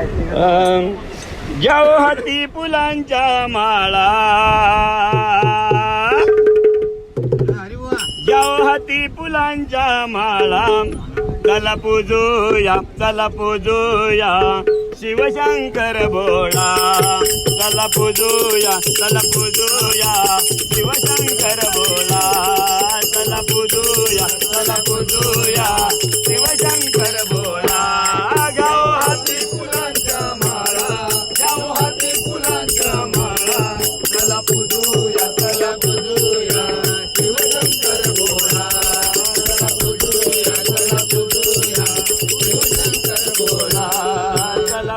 अं, जाओ हाती फुलांच्या माळा. जाओ हाती फुलांच्या माळा. चला पूजूया चला पूजूया. शिवशंकर भोळा चला पूजूया चला पूजूया. शिवशंकर भोळा चला पूजूया चला पूजूया.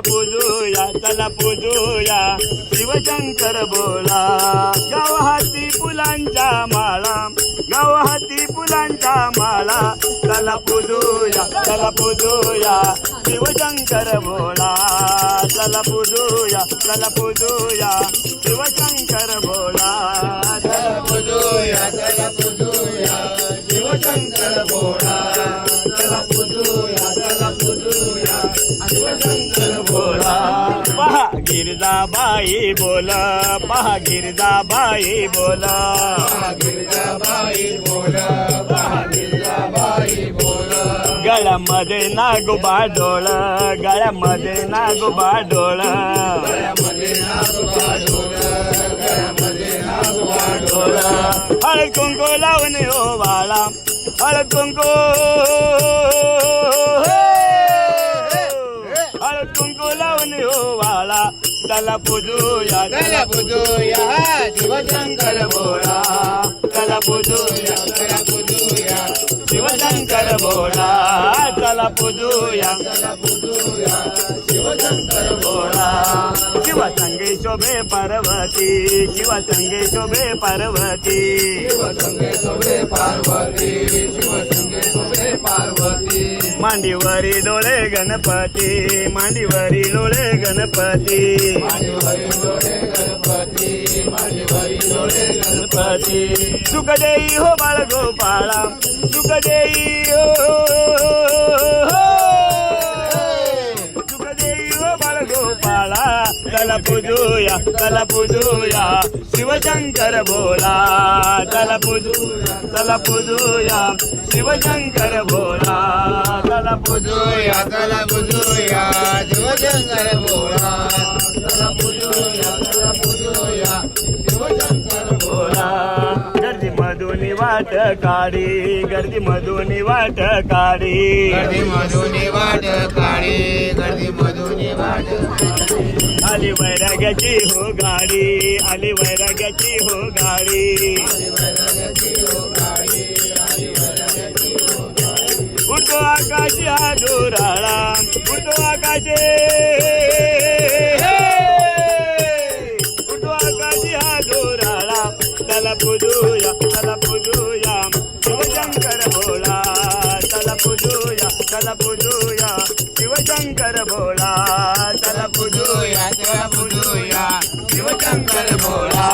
पूजूया शिवशंकर बोला चला पूजूया. गाव हाती फुलांच्या माळा गाव हाती फुलांच्या माळा. चला पूजूया चला पूजूया. शिवशंकर बोला चला पूजूया चला पूजूया. शिवशंकर बोला चला पूजूया चला शिवशंकर भोळा चला पूजूया चला पूजूया शिवशंकर भोळा पहा गिरजाबाई बोल पहा गिरजाबाई बोल. गळ्यामध्ये नागोबा डोळ गळ्यामध्ये नागोबा डोळ. डोळ हळद कुंकू लावणे ओ बाळा हळद कुंकू हळद कुंकू लावून ओ बाळा चला पूजूया चला बुधूया शिवशंकर भोळा चला पूजूया चला पूजूया शिवशंकर भोळा चला पूजूया चला पूजूया शिवशंकर भोळा शिवसंगे शोभे पार्वती. शिवसंगे शोभे पार्वती. मांडीवरी डोळे गणपती मांडीवरी डोळे गणपती. गणपती सुख देई हो बाळ गोपाळा सुख देई हो. चला पूजूया चला पूजूया शिवशंकर भोला चला पूजूया चला पूजूया शिवशंकर भोला चला पूजूया बुधूया चला बुधूया शिवशंकर भोळा चला पूजूया चला वाट काढी गर्दी मधुनी वाट काढी. गर्दी मधुनी वाट काळी गर्दी मधुनी वाट आली वैराग्याची हो गाडी आली वैराग्याची हो गाडी. उठो आकाशी हा जोराळा उठो आकाशे. उठो आकाशी हा जोराळा चला पूजूया शिवशंकर भोळा चला पूजूया चला बुधूया शिवशंकर भोळा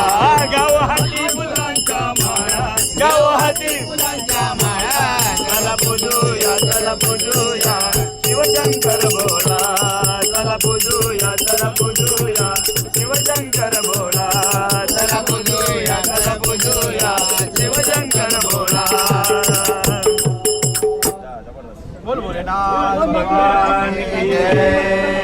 गाव हाती फुलांचा माळा. गाव हाती फुलांच्या माळा. चला पूजूया चला पूजूया शिवशंकर भोळा चला पूजूया चला पूजूया शिवशंकर બોલ ભોલેનાથ ભગવાન કી જય.